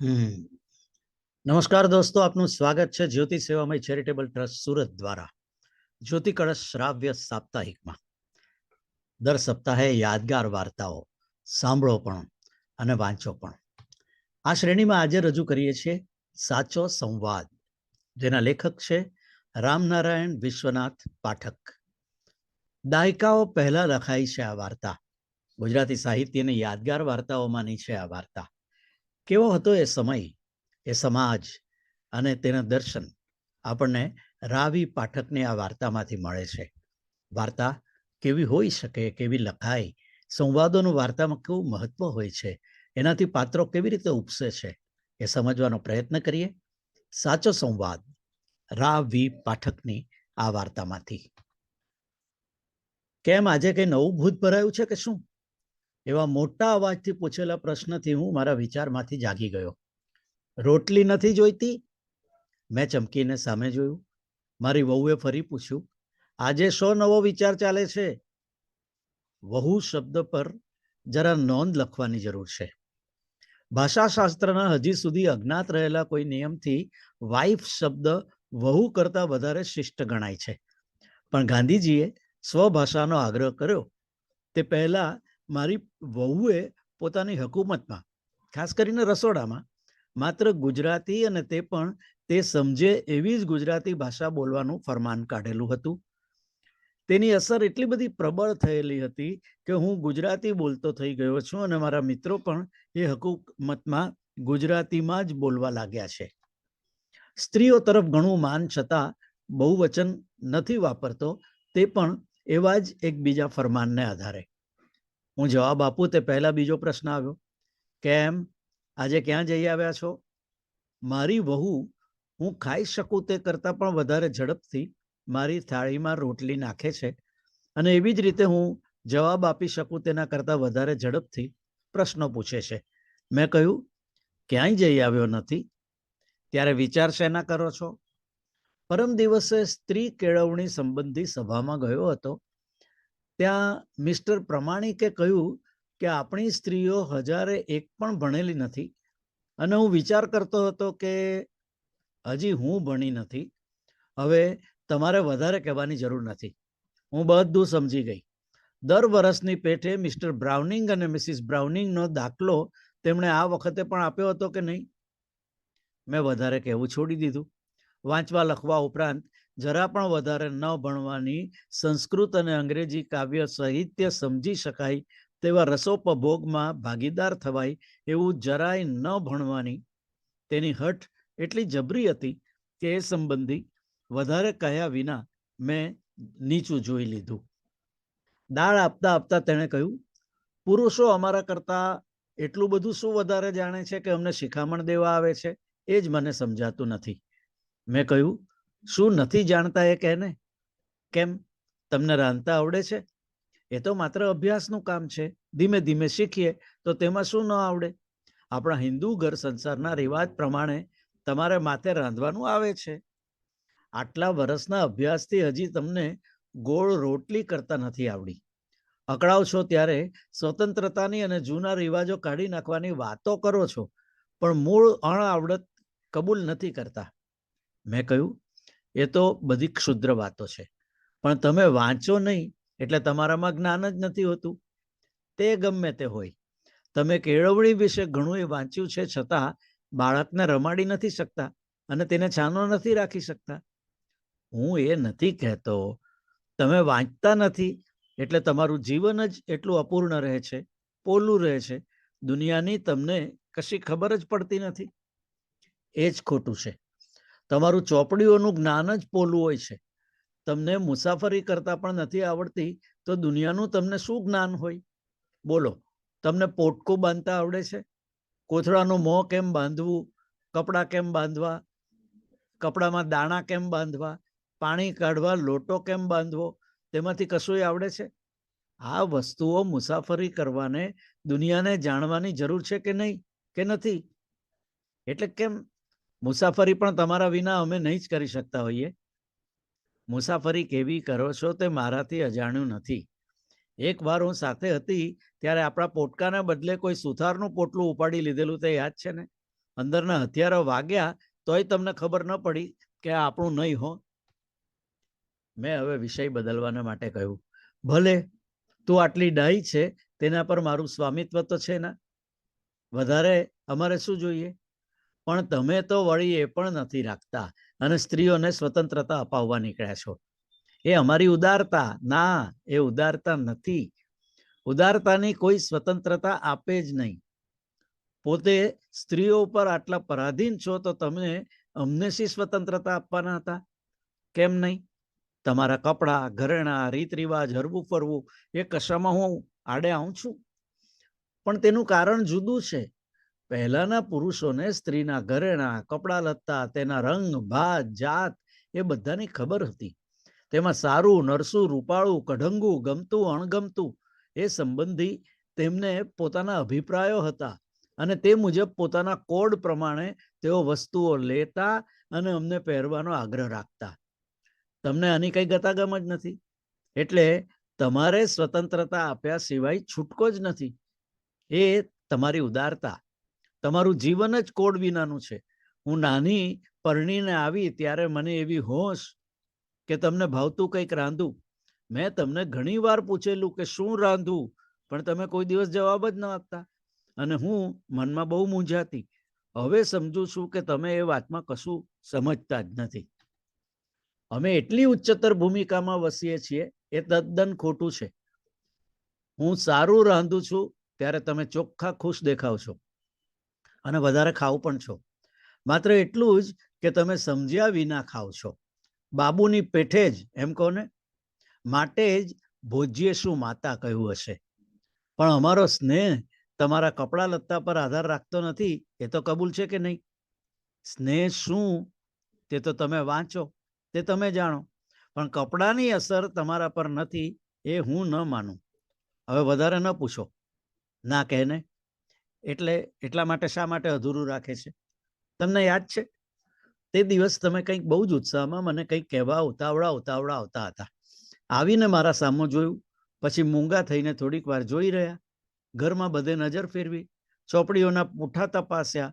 નમસ્કાર દોસ્તો, આપનું સ્વાગત છે જ્યોતિ સેવામય ચેરિટેબલ ટ્રસ્ટ સુરત દ્વારા. જ્યોતિ કળશ શ્રાવ્ય સાપ્તાહિકમાં. દર સપ્તાહે યાદગાર વાર્તાઓ સાંભળો પણ અને વાંચો પણ. આ શ્રેણીમાં આજે રજૂ કરીએ છીએ સાચો સંવાદ, જેના લેખક છે રામનારાયણ વિશ્વનાથ પાઠક. દાયકાઓ પહેલા લખાઈ છે આ વાર્તા. ગુજરાતી સાહિત્યની યાદગાર વાર્તાઓમાંની છે આ વાર્તા. કેવો હતો એ સમય, એ સમાજ અને તેના દર્શન આપણને રાવી પાઠકને આ વાર્તામાંથી મળે છે. વાર્તા કેવી હોઈ શકે, કેવી લખાય, સંવાદોનું વાર્તામાં કેવું મહત્વ હોય છે, એનાથી પાત્રો કેવી રીતે ઉપસે છે, એ સમજવાનો પ્રયત્ન કરીએ. સાચો સંવાદ રા વી પાઠકની આ વાર્તામાંથી. કેમ આજે કંઈ નવું ભૂત ભરાયું છે કે શું? એવા મોટા અવાજથી પૂછેલા પ્રશ્નથી હું મારા વિચારમાંથી જાગી ગયો. રોટલી નથી જોઈતી? મેં ચમકીને સામે જોયું. મારી વહુએ ફરી પૂછ્યું, આજે શો નવો વિચાર ચાલે છે? વહુ શબ્દ પર જરા નોંધ લખવાની જરૂર છે. ભાષાશાસ્ત્રના હજી સુધી અજ્ઞાત રહેલા કોઈ નિયમથી વાઇફ શબ્દ વહુ કરતાં વધારે શિષ્ટ ગણાય છે. પણ ગાંધીજીએ સ્વભાષાનો આગ્રહ કર્યો. તે પહેલા મારી વહુએ પોતાની હકુમતમાં, ખાસ કરીને રસોડામાં, માત્ર ગુજરાતી અને તે પણ તે સમજે એવી જ ગુજરાતી ભાષા બોલવાનું ફરમાન કાઢેલું હતું. તેની અસર એટલી બધી પ્રબળ થયેલી હતી કે હું ગુજરાતી બોલતો થઈ ગયો છું અને મારા મિત્રો પણ એ હકુમતમાં ગુજરાતીમાં જ બોલવા લાગ્યા છે. સ્ત્રીઓ તરફ ઘણું માન છતાં બહુવચન નથી વાપરતો, તે પણ એવા જ એકબીજા ફરમાનને આધારે. હું જવાબ આપું તે પહેલા બીજો પ્રશ્ન આવ્યો. કેમ? આજે ક્યાં જઈ આવ્યા છો? મારી વહુ, હું ખાઈ શકું તે કરતાં પણ વધારે ઝડપથી મારી થાળીમાં રોટલી નાખે છે અને એવી જ રીતે હું જવાબ આપી શકું તેના કરતાં વધારે ઝડપથી પ્રશ્નો પૂછે છે. મેં કહ્યું, ક્યાંય જઈ આવ્યો નથી? ત્યારે વિચાર શેના કરો છો? પરમ દિવસે સ્ત્રી કેળવણી સંબંધી સભામાં ગયો હતો. ત્યાં મિસ્ટર પ્રમાણિકે કહ્યું કે આપણી સ્ત્રીઓ હજારે એક પણ ભણેલી નથી. અને હું વિચાર કરતો હતો કે હજી હું ભણી નથી. હવે તમારે વધારે કહેવાની જરૂર નથી. હું બધું સમજી ગઈ. દર વર્ષની પેઠે મિસ્ટર બ્રાઉનિંગ અને મિસિસ બ્રાઉનિંગનો દાખલો તેમણે આ વખતે પણ આપ્યો હતો કે નહીં? મેં વધારે કહેવું છોડી દીધું. વાંચવા લખવા ઉપરાંત જરા પણ વધારે ન ભણવાની સંસ્કૃત અને અંગ્રેજી કાવ્ય સાહિત્ય સમજી શકાય તેવા રસોપભોગમાં ભાગીદાર થવાય એવું જરાય ન ભણવાની. તેની હઠ એટલી જબરી હતી કે એ સંબંધી વધારે કહ્યા વિના મેં નીચું જોઈ લીધું. દાળ આપતા આપતા તેણે કહ્યું, પુરુષો અમારા કરતા એટલું બધું શું વધારે જાણે છે કે અમને શિખામણ દેવા આવે છે? એ જ મને સમજાતું નથી. મેં કહ્યું શું નથી જાણતા એ કહેને? કેમ? તમને રાંધતા આવડે છે? એ તો માત્ર અભ્યાસનું કામ છે. ધીમે ધીમે શીખીએ તો તેમાં શું ન આવડે? આપણા હિન્દુ ઘર સંસારના રિવાજ પ્રમાણે તમારે માથે રાંધવાનું આવે છે. આટલા વર્ષના અભ્યાસથી હજી તમને ગોળ રોટલી કરતા નથી આવડી. અકળાવ છો ત્યારે સ્વતંત્રતાની અને જૂના રિવાજો કાઢી નાખવાની વાતો કરો છો. પણ મૂળ અણ આવડત કબૂલ નથી કરતા. મેં કહ્યું એ તો બધી ક્ષુદ્ર વાતો છે. પણ તમે વાંચો નહીં, એટલે તમારામાં જ્ઞાન જ નથી હોતું. તે ગમે તે હોય. તમે કેળવણી વિશે ઘણું એ વાંચ્યું છે, છતાં બાળકને રમાડી નથી શકતા અને તેને છાનો નથી રાખી શકતા. હું એ નથી કહેતો. તમે વાંચતા નથી, એટલે તમારું જીવન જ એટલું અપૂર્ણ રહે છે, પોલું રહે છે. દુનિયાની તમને કશી ખબર જ પડતી નથી. એ જ ખોટું છે. તમારું ચોપડીઓનું જ્ઞાન જ પોલું હોય છે. તમને મુસાફરી કરતા પણ નથી આવડતી, તો દુનિયાનું તમને શું જ્ઞાન હોય? બોલો, તમને પોટકું બાંધતા આવડે છે? કોથળાનું મોં કેમ બાંધવું? કપડાં કેમ બાંધવા? કપડામાં દાણા કેમ બાંધવા? પાણી કાઢવા લોટો કેમ બાંધવો? તેમાંથી કશું આવડે છે? આ વસ્તુઓ મુસાફરી કરવાને દુનિયાને જાણવાની જરૂર છે કે નહીં? કે નથી? એટલે કેમ મુસાફરી પણ તમારા વિના અમે નહીં જ કરી શકતા હોઈએ. મુસાફરી કેવી કરો છો તે મારાથી અજાણ્યું નથી. એક વાર હું સાથે હતી ત્યારે આપણા પોટકાના બદલે કોઈ સુથારનું પોટલું ઉપાડી લીધેલું તે યાદ છે ને? અંદરના હથિયારો વાગ્યા તોય તમને ખબર ન પડી કે આપણું નહીં હો. મેં હવે વિષય બદલવાના માટે કહ્યું, ભલે, તું આટલી ડાહી છે, તેના પર મારું સ્વામિત્વ તો છે ને? વધારે અમારે શું જોઈએ? પણ તમે તો વળી એ પણ નથી રાખતા અને સ્ત્રીઓને સ્વતંત્રતા અપાવવા નીકળ્યા છો. એ અમારી ઉદારતા, ના, એ ઉદારતા નથી. ઉદારતાની કોઈ સ્વતંત્રતા આપે જ નહીં. પોતે સ્ત્રીઓ ઉપર આટલા પરાધીન છો તો તમે અમને શી સ્વતંત્રતા આપવાના હતા? કેમ નહીં? તમારા કપડાં, ઘરેણા રીત રિવાજ હરવું ફરવું એ કશામાં હું આડે આવું છું? પણ તેનું કારણ જુદું છે. પહેલાના પુરુષોને સ્ત્રીના ઘરેણા, કપડાં લત્તા, તેના રંગ, ભાત, જાત એ બધાની ખબર હતી. તેમાં સારું, નરસું, રૂપાળું, કઢંગું, ગમતું, અણગમતું એ સંબંધી તેમને પોતાના અભિપ્રાયો હતા અને તે મુજબ પોતાના કોડ પ્રમાણે તેઓ વસ્તુઓ લેતા અને અમને પહેરવાનો આગ્રહ રાખતા. તમને આની કંઈ ગતાગમ જ નથી? એટલે તમારે સ્વતંત્રતા આપ્યા સિવાય છૂટકો જ નથી. એ તમારી ઉદારતા. તમારું જીવન જ કોડ વિનાનું છે. હું નાની પરણીને આવી ત્યારે મને એવી હોશ કે તમને ભાવતું કંઈક રાંધું. મેં તમને ઘણી વાર પૂછેલું કે શું રાંધવું પણ તમે કોઈ દિવસ જવાબ જ ન આપતા. અને હું મનમાં બહુ મૂંઝાતી. હવે સમજુ છું કે તમે એ વાતમાં કશું સમજતા જ નથી. અમે એટલી ઉચ્ચતર ભૂમિકામાં વસીએ છીએ, એ તદ્દન ખોટું છે. હું સારું રાંધું છું ત્યારે તમે ચોખ્ખા ખુશ દેખાવ છો અને વધારે ખાવ પણ છો. માત્ર એટલું જ કે તમે સમજ્યા વિના ખાવ છો. બાબુની પેઠે જ, એમ કહો ને, માટે જ ભોજ્ય શું માતા કહ્યું હશે? પણ અમારો સ્નેહ તમારા કપડા લત્તા પર આધાર રાખતો નથી, એ તો કબૂલ છે કે નહીં? સ્નેહ શું? તે તો તમે વાંચો, તે તમે જાણો. પણ કપડાની અસર તમારા પર નથી, એ હું ન માનું. હવે વધારે ન પૂછો. ના કહે ને એટલે એટલા માટે શા માટે અધૂરું રાખે છે? તમને યાદ છે? તે દિવસ તમે કંઈક બહુ જ ઉત્સાહમાં મને કંઈક કહેવા ઉતાવળા ઉતાવળા આવતા હતા. આવીને મારા સામું જોયું, પછી મૂંગા થઈને થોડીક વાર જોઈ રહ્યા. ઘરમાં બધે નજર ફેરવી, ચોપડીઓના પૂઠા તપાસ્યા,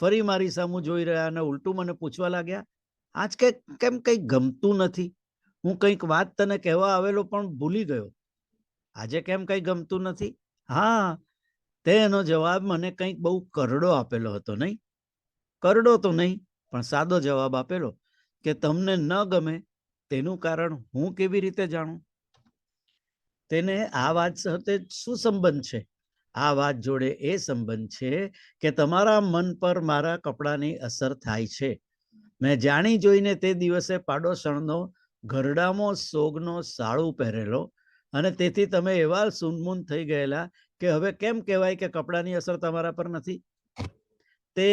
ફરી મારી સામું જોઈ રહ્યા અને ઉલટું મને પૂછવા લાગ્યા, આજ કે કેમ કંઈક ગમતું નથી? હું કંઈક વાત તને કહેવા આવેલો પણ ભૂલી ગયો. આજે કેમ કંઈ ગમતું નથી? હા તેનો જવાબ મને કંઈક બહુ કરડો આપેલો હતો, નહીં? કરડો તો નહીં, પણ સાદો જવાબ આપેલો કે તમને ન ગમે તેનું કારણ હું કેવી રીતે જાણું? તેને આ વાત સાથે શું સંબંધ છે? આ વાત જોડે એ સંબંધ છે કે તમારા મન પર મારા કપડાની અસર થાય છે. મેં જાણી જોઈને તે દિવસે પાડોશણનો ઘરડામો સોગનો સાળું પહેરેલો અને તેથી તમે એવા સુનમૂન થઈ ગયેલા કે હવે કેમ કહેવાય કે કપડાની અસર તમારા પર નથી? તે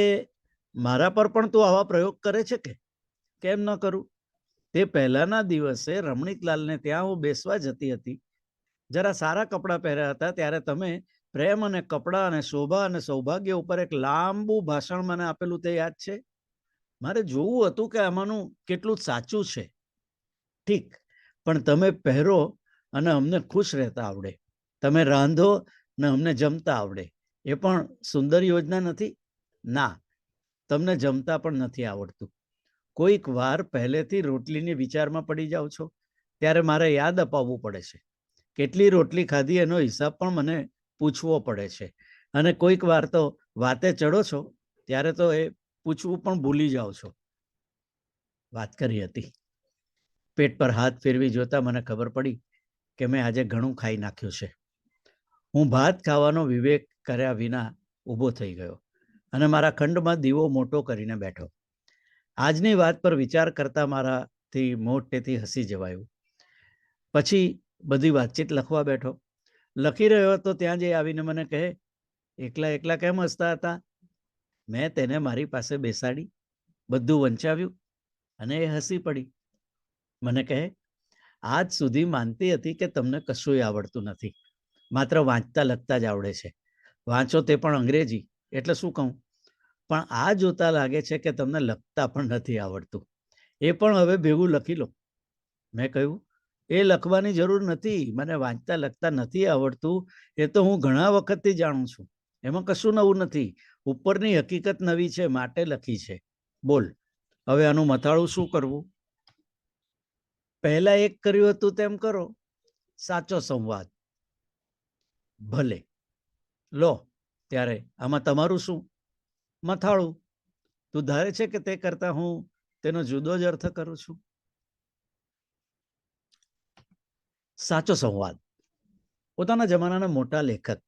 મારા પર પણ તું આવા પ્રયોગ કરે છે કે? કેમ ન કરું? તે પહેલાના દિવસે રમણીકલાલને ત્યાં હું બેસવા જતી હતી. જરા સારા કપડાં પહેર્યા હતા, ત્યારે તમે પ્રેમ અને કપડાં અને શોભા અને સૌભાગ્ય ઉપર એક લાંબુ ભાષણ મને આપેલું તે યાદ છે? મારે જોવું હતું કે આમાંનું કેટલું સાચું છે. ઠીક, પણ તમે પહેરો અને અમને ખુશ રહેતા આવડે. તમે રાંધો ને અમને જમતા આવડે. એ પણ સુંદર યોજના નથી? ના, તમને જમતા પણ નથી આવડતું. કોઈક વાર પહેલેથી રોટલીની વિચારમાં પડી જાઓ છો. ત્યારે મારે યાદ અપાવવું પડે છે. કેટલી રોટલી ખાધી એનો હિસાબ પણ મને પૂછવો પડે છે. અને કોઈક વાર તો વાતે ચડો છો, ત્યારે તો એ પૂછવું પણ ભૂલી જાઓ છો. વાત કરી હતી. પેટ પર હાથ ફેરવી જોતા મને ખબર પડી કે મેં આજે ઘણું ખાઈ નાખ્યું છે. હું ભાત ખાવાનો વિવેક કર્યા વિના ઊભો થઈ ગયો અને મારા ખંડમાં દીવો મોટો કરીને બેઠો. આજની વાત પર વિચાર કરતા મારાથી મોટેથી હસી જવાયું. પછી બધી વાતચીત લખવા બેઠો. લખી રહ્યો હતો ત્યાં જઈ આવીને મને કહે, એકલા એકલા કેમ હસતા હતા? મેં તેને મારી પાસે બેસાડી, બધું વંચાવ્યું અને એ હસી પડી. મને કહે આજ સુધી માનતી હતી કે તમને કશુંય આવડતું નથી. માત્ર વાંચતા લખતા જ આવડે છે. વાંચો તે પણ અંગ્રેજી, એટલે શું કહું? પણ આ જોતા લાગે છે કે તમને લખતા પણ નથી આવડતું. એ પણ હવે ભેગું લખી લો. મેં કહ્યું, એ લખવાની જરૂર નથી. મને વાંચતા લખતા નથી આવડતું. એ તો હું ઘણા વખતથી જાણું છું. એમાં કશું નવું નથી. ઉપરની હકીકત નવી છે, માટે લખી છે. બોલ. હવે આનું મથાળું શું કરવું? પહેલા એક કર્યું હતું તેમ કરો, સાચો સંવાદ. ભલે. લો, ત્યારે આમાં તમારું શું? મથાળું. તું ધારે છે કે તે કરતા હું તેનો જુદો જ અર્થ કરું છું? સાચો સંવાદ. પોતાના જમાનાના મોટા લેખક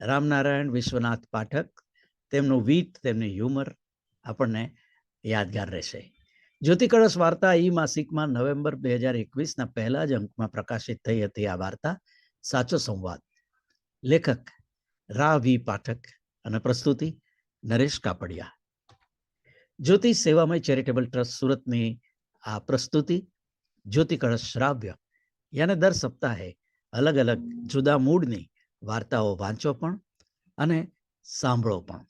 રામનારાયણ વિશ્વનાથ પાઠક, તેમનું વીત તેમની હ્યુમર આપણને યાદગાર રહેશે. જ્યોતિ કળશ વાર્તા ઈ માસિકમાં નવેમ્બર બે હજાર એકવીસના પહેલા જ અંકમાં પ્રકાશિત થઈ હતી આ વાર્તા. સાચો સંવાદ. લેખક રા વી પાઠક અને પ્રસ્તુતિ, નરેશ કાપડિયા. જ્યોતિ સેવામય ચેરિટેબલ ટ્રસ્ટ સુરતની આ પ્રસ્તુતિ જ્યોતિ કળશ શ્રાવ્ય. યાને દર સપ્તાહે અલગ અલગ જુદા મૂડની વાર્તાઓ વાંચો પણ અને સાંભળો પણ.